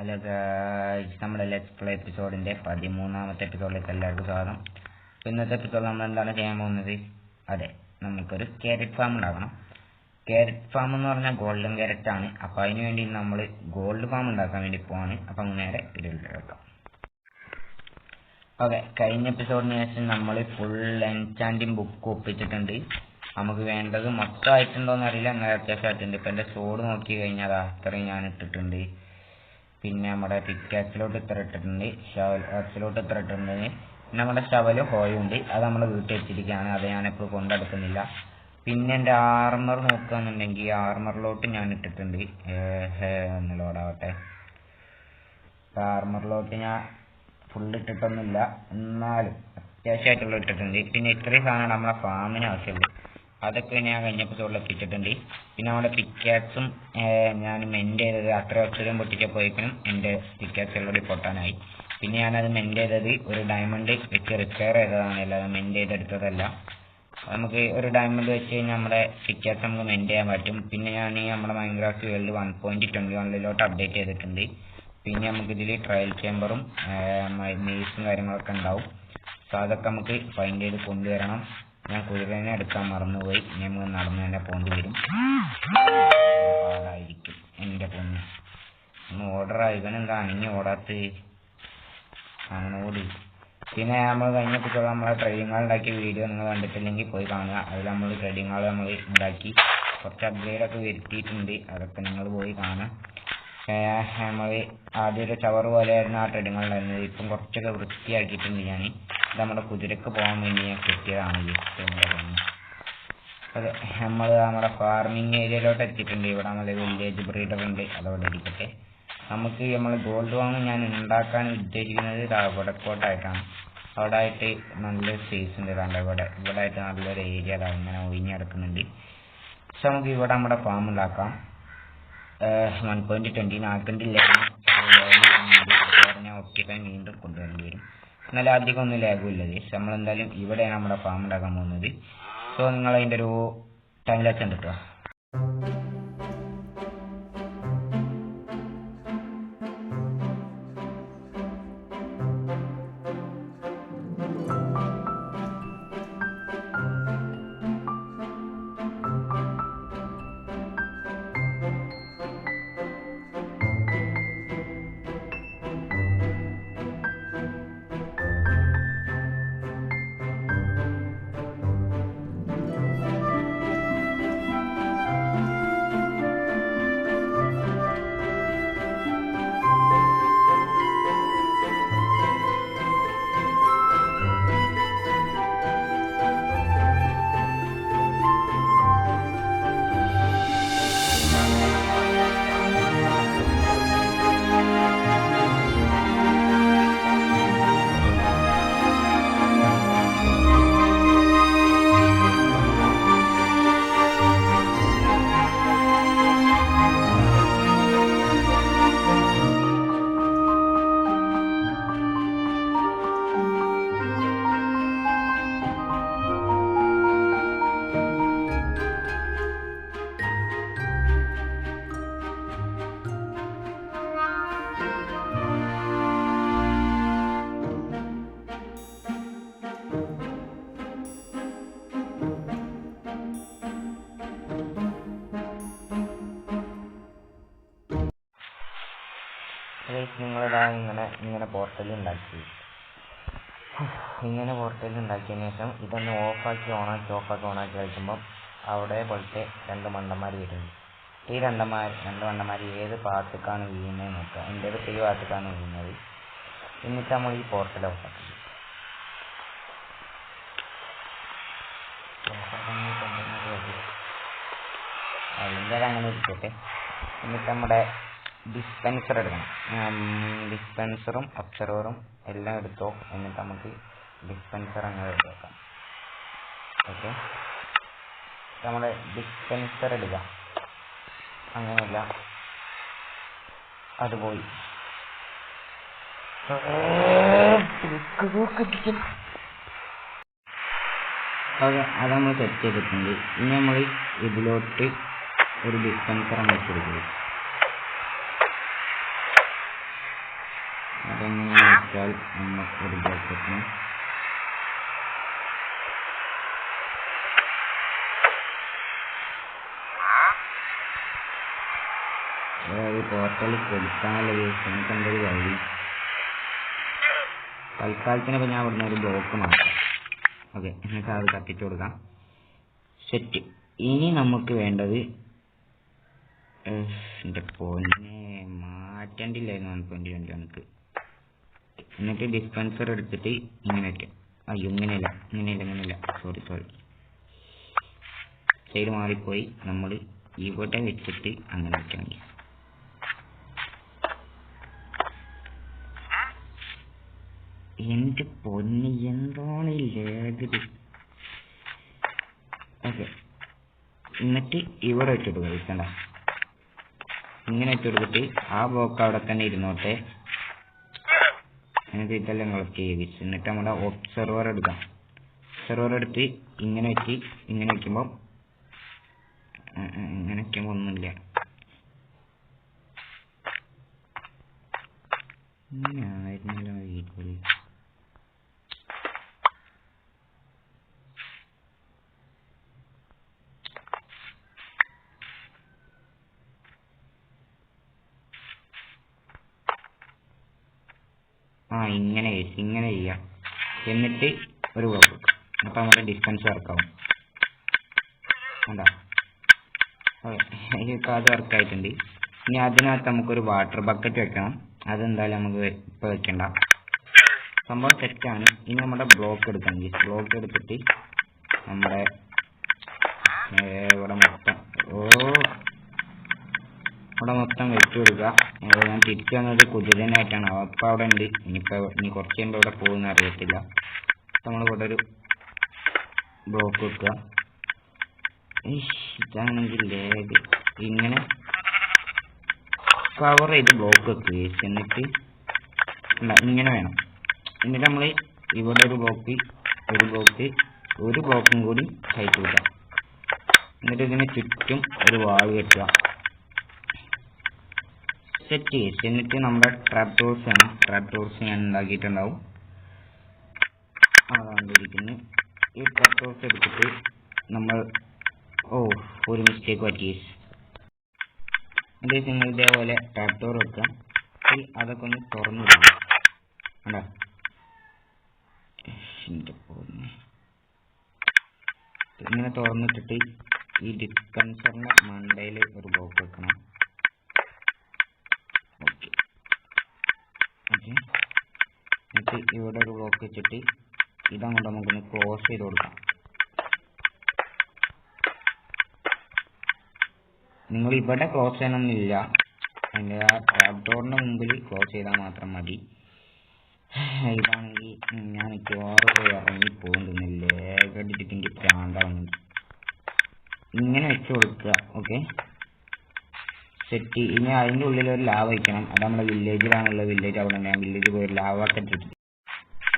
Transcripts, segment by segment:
Hello guys നമ്മുടെ let's play എപ്പിസോഡിന്റെ പതിമൂന്നാമത്തെ എപ്പിസോഡിലേക്ക് എല്ലാവർക്കും സ്വാഗതം. ഇന്നത്തെ എപ്പിസോഡ് നമ്മൾ എന്താണ് ചെയ്യാൻ പോകുന്നത്? അതെ നമുക്കൊരു ക്യാരറ്റ് ഫാം ഉണ്ടാക്കണം ക്യാരറ്റ് ഫാം എന്ന് പറഞ്ഞാൽ ഗോൾഡൻ ക്യാരറ്റ് ആണ്. അപ്പൊ അതിന് വേണ്ടി നമ്മൾ ഗോൾഡ് ഫാം ഉണ്ടാക്കാൻ വേണ്ടി പോവാണ്. അപ്പൊ നേരെ ഇതിലേക്ക് ഓക്കെ കഴിഞ്ഞ എപ്പിസോഡിന് ശേഷം നമ്മൾ ഫുൾ എൻചാൻഡിങ് ബുക്ക് ഒപ്പിച്ചിട്ടുണ്ട്. നമുക്ക് വേണ്ടത് മൊത്തമായിട്ടുണ്ടോന്ന് അറിയില്ല. എന്നാൽ അത്യാവശ്യമായിട്ടുണ്ട്. ഇപ്പൊ എന്റെ സോഡ് നോക്കി കഴിഞ്ഞാൽ അത് അത്രയും ഞാൻ ഇട്ടിട്ടുണ്ട്. പിന്നെ നമ്മുടെ പിക്കാക്സിലോട്ട് ഇത്ര ഇട്ടിട്ടുണ്ട് ഷവൽസിലോട്ട് ഇത്ര ഇട്ടിട്ടുണ്ട്. നമ്മുടെ ഷവലും ഹോയും ഉണ്ട് അത് നമ്മൾ വീട്ടിൽ വെച്ചിരിക്കുകയാണ് അത് ഞാനിപ്പോൾ കൊണ്ടെടുക്കുന്നില്ല. പിന്നെ എന്റെ ആർമർ നോക്കുകയാണെന്നുണ്ടെങ്കിൽ ആർമറിലോട്ട് ഞാൻ ഇട്ടിട്ടുണ്ട്. ഒന്ന് ലോഡാവട്ടെ ആർമറിലോട്ട് ഞാൻ ഫുൾ ഇട്ടിട്ടൊന്നുമില്ല. എന്നാലും അത്യാവശ്യമായിട്ടുള്ള ഇട്ടിട്ടുണ്ട്. പിന്നെ ഇത്രയും സാധനം നമ്മുടെ ഫാമിന് ആവശ്യമുള്ളൂ അതൊക്കെ ഞാൻ കഴിഞ്ഞ എപ്പിസോഡിൽ ഇട്ടിട്ടുണ്ട് പിന്നെ നമ്മുടെ പിക്കാക്സും ഞാൻ മെന്റ് ചെയ്തത് അത്ര അക്ഷരം പൊട്ടിച്ചപ്പോഴേക്കും എന്റെ പിക്കാക്സ് ഓൾറെഡി പൊട്ടാനായി. പിന്നെ ഞാനത് മെൻഡ് ചെയ്തത് ഒരു ഡയമണ്ട് വെച്ച് റിപ്പയർ ചെയ്തതാണ്. അല്ലാതെ മെൻഡ് ചെയ്തെടുത്തതല്ല. നമുക്ക് ഒരു ഡയമണ്ട് വെച്ച് കഴിഞ്ഞാൽ നമ്മുടെ പിക്കാക്സ് നമുക്ക് മെൻഡ് ചെയ്യാൻ പറ്റും. പിന്നെ ഞാൻ ഈ നമ്മുടെ Minecraft world one point twenty വണ്ണിലോട്ട് update ചെയ്തിട്ടുണ്ട്. പിന്നെ നമുക്ക് ഇതിൽ ട്രയൽ ചേമ്പറും മെയ്സും കാര്യങ്ങളൊക്കെ ഉണ്ടാവും. സോ അതൊക്കെ നമുക്ക് ഫൈൻഡ് ചെയ്ത് കൊണ്ടുവരണം. ഞാൻ കുതിരനെ എടുക്കാൻ മറന്നുപോയി. ഞാൻ നടന്ന് തന്നെ പോണ്ടി വരും. പാടായിരിക്കും എന്റെ പൊന്ന്. ഒന്ന് ഓർഡർ ആയി ഇവനെന്താ അനങ്ങി ഓടാത്ത ഓടി പിന്നെ നമ്മൾ കഴിഞ്ഞ കുട്ടികൾ നമ്മളെ ട്രേഡിംഗ് ഉണ്ടാക്കിയ വീഡിയോ നിങ്ങൾ കണ്ടിട്ടില്ലെങ്കിൽ പോയി കാണുക. അതിൽ നമ്മൾ ട്രേഡിംഗ് ഹാൾ നമ്മൾ ഉണ്ടാക്കി. കുറച്ച് അപ്ഗ്രേഡ് ഒക്കെ വരുത്തിയിട്ടുണ്ട്. അതൊക്കെ നിങ്ങൾ പോയി കാണാം നമ്മൾ ആദ്യം ഒരു ചവർ പോലെയായിരുന്നു ആ ട്രേഡിംഗ് ഹാൾ ഉണ്ടായിരുന്നത്. ഇപ്പം കുറച്ചൊക്കെ വൃത്തിയാക്കിയിട്ടുണ്ട് ഞാൻ നമ്മുടെ കുതിരക്ക് പോകാൻ വേണ്ടി ഞാൻ കിട്ടിയതാണ് ഏറ്റവും എന്താ അത് നമ്മൾ നമ്മുടെ ഫാർമിംഗ് ഏരിയയിലോട്ട് എത്തിയിട്ടുണ്ട്. ഇവിടെ നമ്മുടെ വില്ലേജ് ബ്രീഡർ ഉണ്ട്. അതവിടെ ഇരിക്കട്ടെ. നമുക്ക് നമ്മൾ ഗോൾഡ് വാങ്ങ് ഞാൻ ഉണ്ടാക്കാൻ ഉദ്ദേശിക്കുന്നത് വടക്കോട്ടായിട്ടാണ് അവിടെ ആയിട്ട് നല്ലൊരു സ്പേസ് ഉണ്ട് ഇതാണ്ട് ഇവിടെ. ഇവിടെ ആയിട്ട് നല്ലൊരു ഏരിയ ഇങ്ങനെ ഒഴിഞ്ഞ് കിടക്കുന്നുണ്ട് പക്ഷെ നമുക്ക് ഇവിടെ നമ്മുടെ ഫാം ഉണ്ടാക്കാം. വൺ പോയിന്റ് ട്വന്റി നാൽക്കണ്ടില്ല ഞാൻ ഒട്ടിക്കാൻ വീണ്ടും കൊണ്ടുവരേണ്ടി വരും. എന്നാലും അധികം ഒന്നും ലാഗും ഇല്ലത് പക്ഷെ നമ്മളെന്തായാലും ഇവിടെയാണ് നമ്മുടെ ഫാം ഉണ്ടാക്കാൻ പോകുന്നത്. സോ നിങ്ങൾ അതിന്റെ ഒരു ടൈം ലാച്ച് കണ്ടിട്ടോ? ഇങ്ങനെ പോർട്ടൽ ഉണ്ടാക്കി ഇങ്ങനെ പോർട്ടൽ ഉണ്ടാക്കിയതിന് ശേഷം ഇതൊന്ന് ഓഫാക്കി ഓണാക്കി ഓഫാക്കി ഓണാക്കി കളിക്കുമ്പോൾ അവിടെ പോലത്തെ രണ്ട് മണ്ടന്മാർ വരുന്നു. ഈ രണ്ടന്മാർ രണ്ട് മണ്ടന്മാർ ഏത് ഭാഗത്തേക്കാണ് വീഴുന്നത് നോക്കുക. എന്റെ അടുത്ത് ഈ ഭാഗത്തേക്കാണ് വീഴുന്നത്. എന്നിട്ട് നമ്മൾ ഈ പോർട്ടൽ ഓഫാക്കി അതിന്റെ അങ്ങനെ ഇരിക്കട്ടെ. എന്നിട്ട് നമ്മുടെ ഡിസ്പെൻസർ എടുക്കണം. ഡിസ്പെൻസറും ഒബ്സർവറും എല്ലാം എടുത്തോ? എന്നിട്ട് നമുക്ക് ഡിസ്പെൻസർ അങ്ങനെ എടുത്ത് ഓക്കെ നമ്മൾ ഡിസ്പെൻസർ എടുക്കുക അങ്ങനെയല്ല. അത് പോയി. അത് നമ്മൾ സെറ്റ് ചെയ്തിട്ടുണ്ട്. ഇനി നമ്മൾ ഇതിലോട്ട് ഒരു ഡിസ്പെൻസർ അങ്ങ് വെച്ചെടുക്കുക അതെങ്ങനെ വെച്ചാൽ നമുക്ക് ഒരു ബ്ലോക്ക് അതായത് വഴി തൽക്കാലത്തിന് ഇപ്പൊ ഞാൻ ഇവിടുന്ന് ഒരു ബ്ലോക്ക് മാറ്റാം. ഓക്കെ എന്നിട്ട് അത് കത്തിച്ചു കൊടുക്കാം. സെറ്റ് ഇനി നമുക്ക് വേണ്ടത് എന്റെ പൊന്നെ മാറ്റേണ്ടില്ലായിരുന്നു വൺ പോയിന്റ് രണ്ട് നമുക്ക് എന്നിട്ട് ഡിസ്പെൻസർ എടുത്തിട്ട് ഇങ്ങനെ വെക്കാം. അയ്യോ ഇങ്ങനെയല്ല ഇങ്ങനെയല്ല ഇങ്ങനെയല്ല. സോറി സോറി സൈഡ് മാറിപ്പോയി. നമ്മൾ ഇവിടെ വെച്ചിട്ട് അങ്ങനെ വെക്കണമെങ്കിൽ. എന്റെ പൊന്ന് എന്താണ് ലേഖത് ഓക്കെ. എന്നിട്ട് ഇവിടെ വെച്ചിട്ട് കഴിക്കണ്ട ഇങ്ങനെ വെച്ചെടുത്തിട്ട് ആ ബ്ലോക്ക് അവിടെ തന്നെ ഇരുന്നോട്ടെ. എന്നിട്ട് ഇതെല്ലാം നമ്മൾ ചെയ്യുക എന്നിട്ട് നമ്മുടെ ഒബ്സർവർ എടുക്കാം. ഒബ്സർവർ എടുത്ത് ഇങ്ങനെ വെച്ച് ഇങ്ങനെ വെക്കുമ്പോൾ ഇങ്ങനെ വെക്കുമ്പോൾ ഒന്നുമില്ല. ഇങ്ങനെ വീട്ടിൽ ആ ഇങ്ങനെ ഇങ്ങനെ ചെയ്യാം. എന്നിട്ട് ഒരു ബ്ലോക്ക് അപ്പൊ നമ്മുടെ ഡിസ്റ്റൻസ് വർക്കാവും എന്താ ഓക്കെ അത് വർക്ക് ആയിട്ടുണ്ട്. ഇനി അതിനകത്ത് നമുക്കൊരു വാട്ടർ ബക്കറ്റ് വെക്കണം. അതെന്തായാലും നമുക്ക് ഇപ്പൊ വെക്കണ്ട. സംഭവം തെറ്റാണ്. ഇനി നമ്മുടെ ബ്ലോക്ക് എടുക്കണം. ബ്ലോക്ക് എടുത്തിട്ട് നമ്മുടെ ഇവിടെ മൊത്തം ഓ ഇവിടെ മൊത്തം വെച്ചു കൊടുക്കുക. ഏ, ഞാൻ തിരിച്ചു വന്നത് കുതിരനായിട്ടാണ്. അപ്പം അവിടെ ഉണ്ട്. ഇനിയിപ്പോ ഇനി കുറച്ച് കഴിയുമ്പോ ഇവിടെ പോകുന്ന അറിയത്തില്ല. നമ്മൾ ഇവിടെ ഒരു ബ്ലോക്ക് വെക്കുക. ഇതാണെങ്കിൽ ലേഗ് ഇങ്ങനെ കവർ ചെയ്ത് ബ്ലോക്ക് വെക്കുക എന്നിട്ട് ഇങ്ങനെ വേണം. എന്നിട്ട് നമ്മൾ ഇവിടെ ഒരു ബ്ലോക്ക് ഒരു ബ്ലോക്ക് ഒരു ബ്ലോക്കും കൂടി കയറ്റി വിടാം എന്നിട്ട് ഇതിന് ചുറ്റും ഒരു വാൾ കെട്ടുക സെറ്റ് ചെയ്യും. എന്നിട്ട് നമ്മുടെ ട്രാപ്പ് ഡോർസ് ആണ്. ട്രാപ്പ് ഡോർസ് ഞാൻ ഉണ്ടാക്കിയിട്ടുണ്ടാവും. അതാണ്ടിരിക്കുന്നു ഈ ട്രാപ്പ് ഡോർസ് എടുത്തിട്ട് നമ്മൾ ഓ ഒരു മിസ്റ്റേക്ക് പറ്റി. എന്നിട്ട് നിങ്ങൾ ഇതേപോലെ ട്രാപ്പ് ഡോർ വെക്കുക. ഈ അതൊക്കെ ഒന്ന് തുറന്നു. ഇങ്ങനെ തുറന്നിട്ടിട്ട് ഈ ഡിസ്പെൻസറിന്റെ മണ്ടയിൽ ഒരു ബ്ലോക്ക് വെക്കണം ഓക്കെ ഓക്കെ എന്നിട്ട് ഇവിടെ ഒരു ബ്ലോക്ക് വെച്ചിട്ട് ഇതങ്ങോട്ട് നമുക്കൊന്ന് ക്ലോസ് ചെയ്ത് കൊടുക്കാം. നിങ്ങൾ ഇവിടെ ക്ലോസ് ചെയ്യണമെന്നില്ല അതിന്റെ ആ ട്രാപ്പ് ഡോറിന്റെ മുമ്പിൽ ക്ലോസ് ചെയ്താൽ മാത്രം മതി. ഇതാണെങ്കിൽ ഞാൻ മിക്കവാറും പോയി ഇറങ്ങി പോകുന്നില്ലേ എനിക്ക് പ്രാന്താവുന്നുണ്ട് ഇങ്ങനെ വെച്ച് കൊടുക്കുക ഓക്കെ സെറ്റ് ഇനി അതിന്റെ ഉള്ളിൽ ഒരു ലാവ് വയ്ക്കണം അത് നമ്മുടെ വില്ലേജിലാണുള്ള വില്ലേജ് അവിടെ ഞാൻ വില്ലേജ് പോയി ലാവ കെട്ടിട്ട്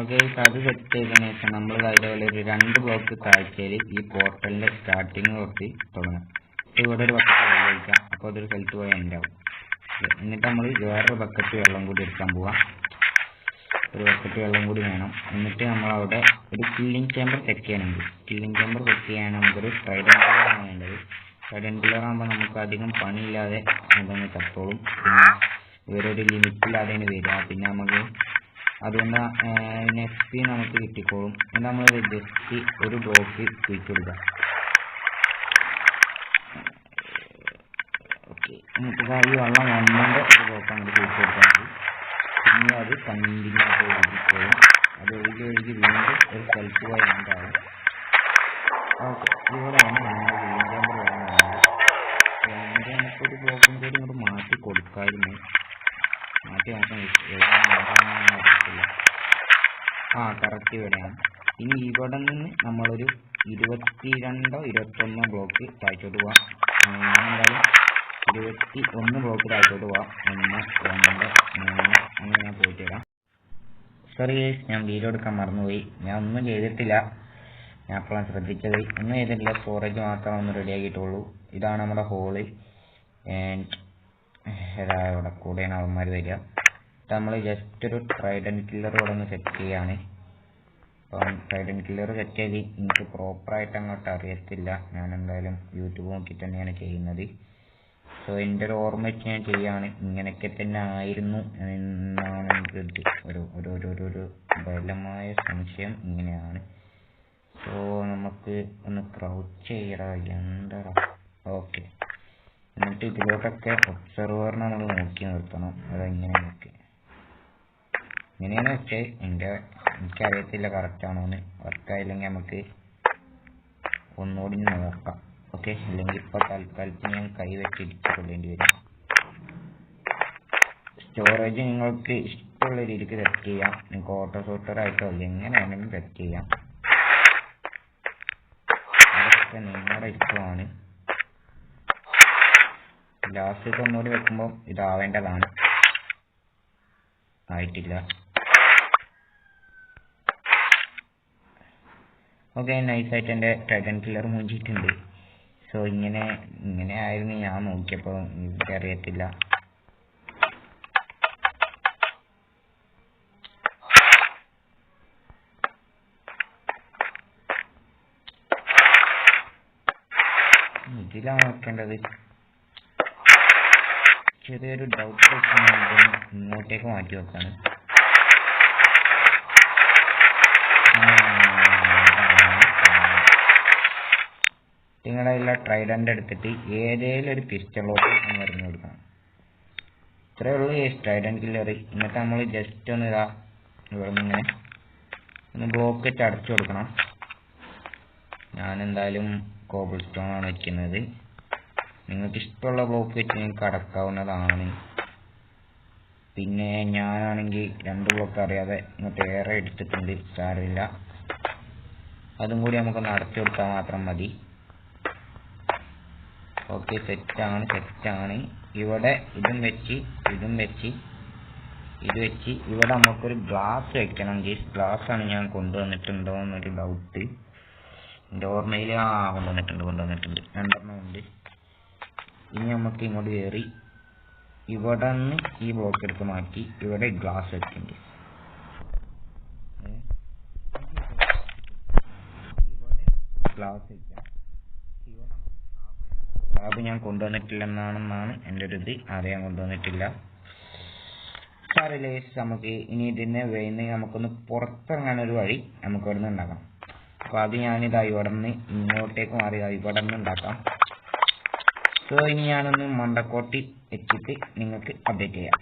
ഓക്കെ അത് സെറ്റ് ചെയ്തതിനു ശേഷം നമ്മൾ അതേപോലെ ഒരു രണ്ട് ബ്ലോക്ക് താഴ്ചയിൽ ഈ പോർട്ടലിന്റെ സ്റ്റാർട്ടിങ് തൊട്ട് തുടങ്ങാം. ഇവിടെ ഒരു ബക്കറ്റ് വെള്ളം ഒഴിക്കാം. അപ്പോൾ അതൊരു സ്ഥലത്ത് പോയി ആവും. എന്നിട്ട് നമ്മൾ വേറൊരു ബക്കറ്റ് വെള്ളം കൂടി എടുക്കാൻ പോവാം. ഒരു ബക്കറ്റ് വെള്ളം കൂടി വേണം. എന്നിട്ട് നമ്മൾ അവിടെ ഒരു കില്ലിംഗ് ചേമ്പർ സെറ്റ് ചെയ്യണമെങ്കിൽ കില്ലിംഗ് ചേമ്പർ സെറ്റ് ചെയ്യാൻ നമുക്കൊരു ട്രൈഡൻ ആണ് വേണ്ടത്. ട്രൈഡൻ ആകുമ്പോൾ നമുക്ക് അധികം പണിയില്ലാതെ അതൊന്ന് ചത്തോളും ഇവരൊരു ലിമിറ്റില്ലാതെയാണ് വരിക. പിന്നെ നമുക്ക് അതുകൊണ്ട് നെക്സ്റ്റ് നമുക്ക് കിട്ടിക്കോളും. എന്നിട്ട് നമ്മൾ ജസ്റ്റ് ഒരു ബ്ലോക്ക് കുഴിച്ചു കൊടുക്കുക ഓക്കെ നമുക്ക് ഈ വെള്ളം വന്നതിന്റെ ഒരു ബ്ലോക്ക് അങ്ങോട്ട് കുഴിച്ചു കൊടുത്താൽ മതി. പിന്നെ അത് കണ്ടിന്യൂ ആയിട്ട് ഒഴുകിക്കോളും. അത് ഒഴുകി ഒഴുകി വീണ്ടും ഒരു സെൽഫ് പോയി ഉണ്ടാവും. ഓക്കെ ഇവിടെയാണ് നമ്മൾ വീണ്ടും വേണ്ടത് വേണമെങ്കിൽ നമുക്കൊരു ബ്ലോക്കും കൂടി ഇങ്ങോട്ട് മാറ്റി കൊടുക്കാമായിരുന്നു ആ കറക്റ്റ് ഇവിടെയാണ്. ഇനി ഇവിടെ നിന്ന് നമ്മളൊരു ഇരുപത്തിരണ്ടോ ഇരുപത്തൊന്നോ ബ്ലോക്ക് താഴ്ത്തോട്ട് പോവാം. ഞാനെന്തായാലും ഇരുപത്തി ഒന്ന് ബ്ലോക്ക് താഴ്ത്തോട്ട് പോവാം. ഒന്ന് രണ്ട് മൂന്ന് അങ്ങനെ ഞാൻ പോയിട്ട് വരാം സോറി ഞാൻ വീഡിയോ എടുക്കാൻ മറന്നുപോയി. ഞാൻ ഒന്നും ചെയ്തിട്ടില്ല. ഞാൻ അപ്പോഴാണ് ശ്രദ്ധിച്ചത്. ഒന്നും ചെയ്തിട്ടില്ല. സ്റ്റോറേജ് മാത്രമേ ഒന്ന് റെഡി ആക്കിയിട്ടുള്ളൂ. ഇതാണ് നമ്മുടെ ഹോൾ ആൻഡ് ഇവിടെ കൂടെയാണ് അവന്മാർ വരിക. നമ്മൾ ജസ്റ്റ് ഒരു ട്രൈഡൻ കില്ലർ ഇവിടെ ഒന്ന് സെറ്റ് ചെയ്യാണ്. അപ്പം ട്രൈഡൻ കില്ലർ സെറ്റ് ചെയ്ത് എനിക്ക് പ്രോപ്പറായിട്ട് അങ്ങോട്ട് അറിയത്തില്ല. ഞാൻ എന്തായാലും യൂട്യൂബ് നോക്കിയിട്ട് തന്നെയാണ് ചെയ്യുന്നത്. സോ എന്റെ ഒരു ഓർമ്മ വെച്ച് ഞാൻ ചെയ്യാണ്. ഇങ്ങനെയൊക്കെ തന്നെ ആയിരുന്നു എന്നാണ് എനിക്ക് ഒരു ഒരു ഒരു ഒരു ഒരു ബലമായ സംശയം ഇങ്ങനെയാണ്. സോ നമുക്ക് ഒന്ന് ക്രൗച്ച് ചെയ്യടാ. എന്താ ഓക്കെ എന്നിട്ട് ഇതിലോട്ടൊക്കെ ഒബ്സർവറിനെ നമ്മൾ നോക്കി നിർത്തണം. അതെങ്ങനെ നോക്കി. ഇങ്ങനെയാണ് വെച്ചേ എന്റെ എനിക്കറിയത്തില്ല കറക്റ്റാണോന്ന് വർക്കായില്ലെങ്കിൽ നമുക്ക് ഒന്നുകൂടി നോക്കാം. ഓക്കെ അല്ലെങ്കിൽ ഇപ്പോൾ തൽക്കാലത്തിന് ഞാൻ കൈ വെച്ച് ഇടിച്ചു കൊള്ളേണ്ടി വരും. സ്റ്റോറേജ് നിങ്ങൾക്ക് ഇഷ്ടമുള്ള രീതിക്ക് സെറ്റ് ചെയ്യാം. നിങ്ങൾക്ക് ഓട്ടോ ഷൂട്ടർ ആയിട്ടോ എങ്ങനെയാണെങ്കിലും സെറ്റ് ചെയ്യാം. അതൊക്കെ നിങ്ങളുടെ ഇഷ്ടമാണ്. ലാസ്റ്റ് ഒന്നുകൂടി വെക്കുമ്പോൾ ഇതാവേണ്ടതാണ്. ആയിട്ടില്ല. ഓക്കെ നൈസായിട്ട് എന്റെ ടൈറ്റൻ കില്ലർ മുഞ്ചിട്ടുണ്ട് സോ ഇങ്ങനെ ഇങ്ങനെ ആയിരുന്നു ഞാൻ നോക്കിയപ്പോൾ. എനിക്കറിയത്തില്ല. ഇതിലാണ് നോക്കേണ്ടത് ചെറിയൊരു ഡൗട്ട് ഇങ്ങോട്ടേക്ക് മാറ്റി വെക്കാണ്. എല്ലാ ട്രൈഡന്റ് എടുത്തിട്ട് ഏതേലും ഒരു പിസ്റ്റളോട്ട് മരുന്ന് കൊടുക്കണം. ഇത്രയേ ഉള്ളൂ ഈ ട്രൈഡന്റ് കില്ലർ എന്നിട്ട് നമ്മൾ ജസ്റ്റ് ഒന്ന് ഇതാ ഇവിടെ ഇങ്ങനെ ഒന്ന് ബ്ലോക്ക് ഇട്ട് അടച്ചു കൊടുക്കണം. ഞാൻ എന്തായാലും കോബിൾ സ്റ്റോൺ ആണ് വെക്കുന്നത്. നിങ്ങൾക്ക് ഇഷ്ടമുള്ള ബ്ലോക്ക് വെച്ച് നിങ്ങൾക്ക് അടക്കാവുന്നതാണ് പിന്നെ ഞാനാണെങ്കിൽ രണ്ട് ബ്ലോക്ക് അറിയാതെ ഇങ്ങോട്ട് ഏറെ എടുത്തിട്ടുണ്ട്. സാരമില്ല. അതും കൂടി നമുക്കൊന്ന് അടച്ചു കൊടുത്താൽ മാത്രം മതി. ഓക്കെ സെറ്റാണ് സെറ്റാണ് ഇവിടെ ഇതും വെച്ച് ഇതും വെച്ച് ഇത് വെച്ച്. ഇവിടെ നമുക്കൊരു ഗ്ലാസ് വെക്കണം ഗീസ് ഗ്ലാസ് ആണ് ഞാൻ കൊണ്ടുവന്നിട്ടുണ്ടോ എന്നൊരു ഡൗട്ട് എന്റെ ഓർമ്മയിൽ ആ കൊണ്ടുവന്നിട്ടുണ്ട് കൊണ്ടുവന്നിട്ടുണ്ട്. രണ്ടെണ്ണം ഉണ്ട്. ഇനി നമുക്ക് ഇങ്ങോട്ട് കയറി ഇവിടെ നിന്ന് ഈ ബ്ലോക്ക് എടുത്ത് മാറ്റി ഇവിടെ ഗ്ലാസ് വെക്കുന്നുണ്ട് ഗ്ലാസ് വെക്കാം ലാബ് ഞാൻ കൊണ്ടുവന്നിട്ടില്ലെന്നാണെന്നാണ് എന്റെ ഒരു ഇത്. അറിയാൻ കൊണ്ടുവന്നിട്ടില്ല. സാറില്ലേ നമുക്ക് ഇനി ഇതിനെ വേന്ന് നമുക്കൊന്ന് പുറത്തിറങ്ങാനൊരു വഴി നമുക്ക് ഇവിടെ നിന്ന് ഉണ്ടാക്കാം. അപ്പോൾ അത് ഞാനിതാ ഇവിടെ നിന്ന് ഇങ്ങോട്ടേക്ക് മാറി ഇവിടെ നിന്ന് ഉണ്ടാക്കാം. സോ മണ്ടക്കോട്ടി എത്തിയിട്ട് നിങ്ങൾക്ക് അപ്ഡേറ്റ് ചെയ്യാം.